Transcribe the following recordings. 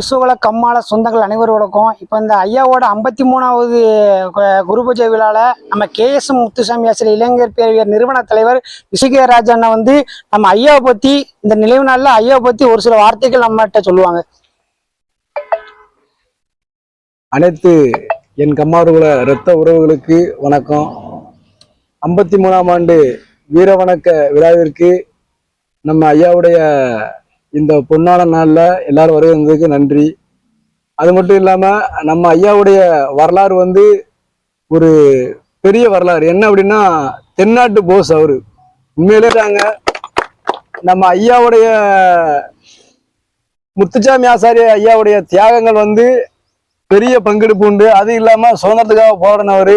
விசுவல கம்மாள சொந்தங்கள் அனைவரோடக்கும் இப்போ இந்த ஐயாவோட ஐம்பத்தி மூணாவது குரு பூஜை விழாவில் நம்ம கேஎஸ் முத்துசாமி ஆசிரியர் இளைஞர் பேரவியர் நிறுவன தலைவர் விசுகராஜ் அண்ணா வந்து நம்ம ஐயாவை பற்றி இந்த நினைவு நாளில் ஐயாவை பற்றி ஒரு சில வார்த்தைகள் நம்மகிட்ட சொல்லுவாங்க. அனைத்து என் கம்மாறுகுல இரத்த உறவுகளுக்கு வணக்கம். ஐம்பத்தி மூணாம் ஆண்டு வீர வணக்க விழாவிற்கு நம்ம ஐயாவுடைய இந்த பொன்னான நாளில் எல்லாரும் வருகிறதுக்கு நன்றி. அது மட்டும் இல்லாமல் நம்ம ஐயாவுடைய வரலாறு வந்து ஒரு பெரிய வரலாறு. என்ன அப்படின்னா தென்னாட்டு போஸ் அவர். உண்மையிலே தாங்க நம்ம ஐயாவுடைய முத்துச்சாமி ஆசாரிய ஐயாவுடைய தியாகங்கள் வந்து பெரிய பங்கெடுப்பு உண்டு. அது இல்லாமல் சுதந்திரத்துக்காக போராடினவர்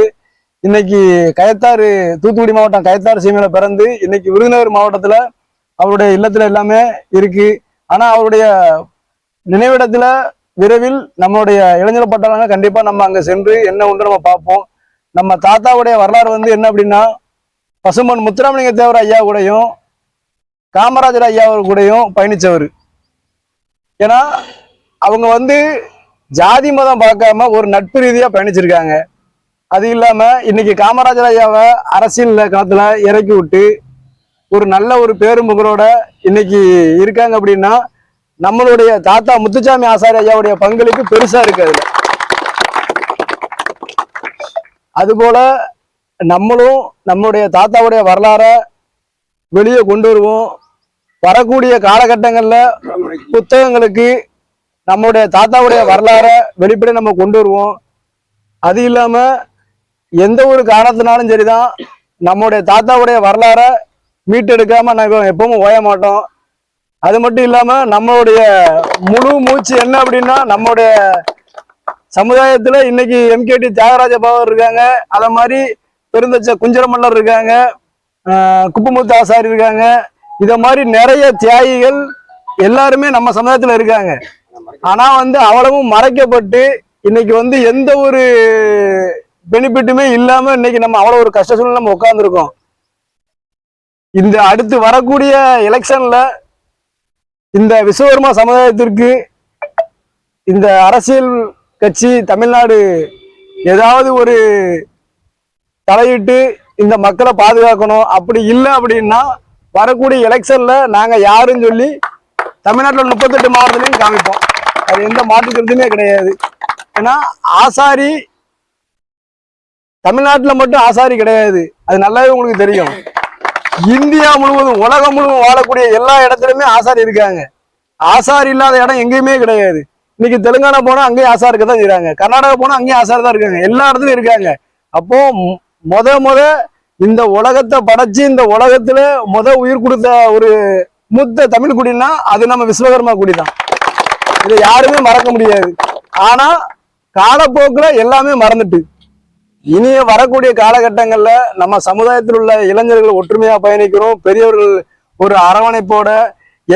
இன்னைக்கு கயத்தாறு தூத்துக்குடி மாவட்டம் கயத்தாறு சீமையில பிறந்து இன்னைக்கு விருதுநகர் மாவட்டத்தில் அவருடைய இல்லத்தில் எல்லாமே இருக்குது ஆனா அவருடைய நினைவிடத்துல விரைவில் நம்மளுடைய இளைஞர் பட்டாளங்க கண்டிப்பா நம்ம அங்க சென்று என்ன உண்டு நம்ம பார்ப்போம். நம்ம தாத்தாவுடைய வரலாறு வந்து என்ன அப்படின்னா பசுமன் முத்துராமலிங்க தேவர் ஐயா கூடயும் காமராஜர் ஐயா கூடயும் பயணிச்சவர். ஏன்னா அவங்க வந்து ஜாதி மதம் பார்க்காம ஒரு நட்பு ரீதியா பயணிச்சிருக்காங்க. அது இல்லாம இன்னைக்கு காமராஜர் ஐயாவை அரசியல் காலத்துல இறக்கி விட்டு ஒரு நல்ல ஒரு பேரும் புகழோட இன்னைக்கு இருக்காங்க அப்படின்னா நம்மளுடைய தாத்தா முத்துச்சாமி ஆசாரி ஐயாவுடைய பங்களிப்பு பெருசா இருக்கு அதுல. அதுபோல நம்மளும் நம்மளுடைய தாத்தாவுடைய வரலாற வெளியே கொண்டு வருவோம். வரக்கூடிய காலகட்டங்கள்ல புத்தகங்களுக்கு நம்மளுடைய தாத்தாவுடைய வரலாற வெளிப்படை நம்ம கொண்டு வருவோம். அது இல்லாம எந்த ஒரு காரணத்தினாலும் சரிதான் நம்மளுடைய தாத்தாவுடைய வரலாற மீட்டெடுக்காம நாங்கள் எப்பவும் ஓய மாட்டோம். அது மட்டும் இல்லாம நம்மளுடைய முழு மூச்சு என்ன அப்படின்னா நம்மளுடைய சமுதாயத்துல இன்னைக்கு எம்கேடி தியாகராஜ பாவர் இருக்காங்க. அத மாதிரி பெருந்தச்ச குஞ்சரமல்லர் இருக்காங்க. குப்பமுத்து ஆசாரி இருக்காங்க. இத மாதிரி நிறைய தியாகிகள் எல்லாருமே நம்ம சமுதாயத்துல இருக்காங்க. ஆனா வந்து அவ்வளவும் மறைக்கப்பட்டு இன்னைக்கு வந்து எந்த ஒரு பெனிஃபிட்டுமே இல்லாம இன்னைக்கு நம்ம அவ்வளவு ஒரு கஷ்ட சூழ்நிலை நம்ம உட்கார்ந்துருக்கோம். இந்த அடுத்து வரக்கூடிய எலெக்ஷன்ல இந்த விஸ்வகர்மா சமுதாயத்திற்கு இந்த அரசியல் கட்சி தமிழ்நாடு ஏதாவது ஒரு தலையிட்டு இந்த மக்களை பாதுகாக்கணும். அப்படி இல்லை அப்படின்னா வரக்கூடிய எலெக்ஷன்ல நாங்க யாருன்னு சொல்லி தமிழ்நாட்டில் முப்பத்தெட்டு மாவட்டத்திலையும் காமிப்போம். அது எந்த மாற்று கருத்துமே கிடையாது. ஏன்னா ஆசாரி தமிழ்நாட்டில் மட்டும் ஆசாரி கிடையாது. அது நல்லாவே உங்களுக்கு தெரியும். இந்தியா முழுவதும் உலகம் முழுவதும் வாழக்கூடிய எல்லா இடத்துலயுமே ஆசாரி இருக்காங்க. ஆசாரி இல்லாத இடம் எங்கேயுமே கிடையாது. இன்னைக்கு தெலுங்கானா போனா அங்கேயும் ஆசாரி இருக்க தான் செய்றாங்க. கர்நாடகா போனா அங்கேயும் ஆசாரி தான் இருக்காங்க. எல்லா இடத்துலயும் இருக்காங்க. அப்போ முத முத இந்த உலகத்தை படைச்சு இந்த உலகத்துல முத உயிர் கொடுத்த ஒரு மூத்த தமிழ் குடின்னா அது நம்ம விஸ்வகர்மா குடி தான். இதை யாருமே மறக்க முடியாது. ஆனா காலப்போக்குல எல்லாமே மறந்துட்டு இனிய வரக்கூடிய காலகட்டங்கள்ல நம்ம சமுதாயத்தில் உள்ள இளைஞர்கள் ஒற்றுமையா பயணிக்கிறோம். பெரியவர்கள் ஒரு அரவணைப்போட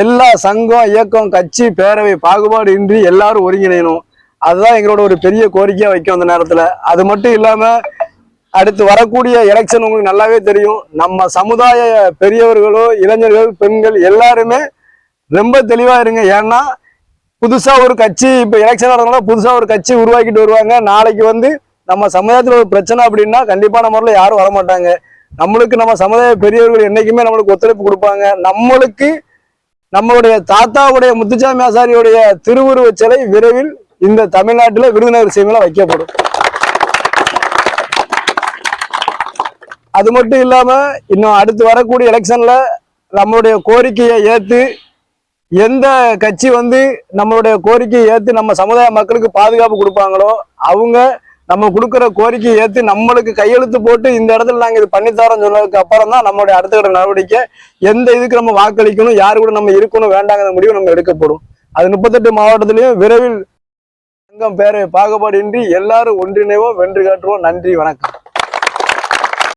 எல்லா சங்கம் இயக்கம் கட்சி பேரவை பாகுபாடு இன்றி எல்லாரும் ஒருங்கிணையணும். அதுதான் எங்களோட ஒரு பெரிய கோரிக்கையா வைக்கும் அந்த நேரத்துல. அது மட்டும் இல்லாம அடுத்து வரக்கூடிய எலெக்ஷன் உங்களுக்கு நல்லாவே தெரியும். நம்ம சமுதாய பெரியவர்களோ இளைஞர்கள் பெண்கள் எல்லாருமே ரொம்ப தெளிவா இருங்க. ஏன்னா புதுசா ஒரு கட்சி இப்ப எலெக்ஷன் நடந்தனால புதுசா ஒரு கட்சி உருவாக்கிட்டு வருவாங்க. நாளைக்கு வந்து நம்ம சமுதாயத்தில் ஒரு பிரச்சனை அப்படின்னா கண்டிப்பான முறையில் யாரும் வரமாட்டாங்க. நம்மளுக்கு நம்ம சமுதாய பெரியவர்கள் என்றைக்குமே நம்மளுக்கு ஒத்துழைப்பு கொடுப்பாங்க. நம்மளுக்கு நம்மளுடைய தாத்தாவுடைய முத்துச்சாமி ஆசாரியுடைய திருவுருவச் சிலை விரைவில் இந்த தமிழ்நாட்டில் விருதுநகர் சீமையில வைக்கப்படும். அது மட்டும் இல்லாமல் இன்னும் அடுத்து வரக்கூடிய எலெக்ஷனில் நம்மளுடைய கோரிக்கையை ஏற்று எந்த கட்சி வந்து நம்மளுடைய கோரிக்கையை ஏற்று நம்ம சமுதாய மக்களுக்கு பாதுகாப்பு கொடுப்பாங்களோ அவங்க நம்ம கொடுக்குற கோரிக்கையை ஏத்து நம்மளுக்கு கையெழுத்து போட்டு இந்த இடத்துல நாங்க இது பண்ணித்தரோம் சொன்னதுக்கு அப்புறம் தான் நம்மளுடைய அடுத்த கட்ட நடவடிக்கை எந்த இதுக்கு நம்ம வாக்களிக்கணும் யாரு கூட நம்ம இருக்கணும் வேண்டாங்கிற முடிவு நம்ம எடுக்கப்படும். அது முப்பத்தெட்டு மாவட்டத்திலையும் விரைவில் சங்கம் பேரை பாகுபாடின்றி எல்லாரும் ஒன்றிணைவோம். வென்று காட்டுவோம். நன்றி. வணக்கம்.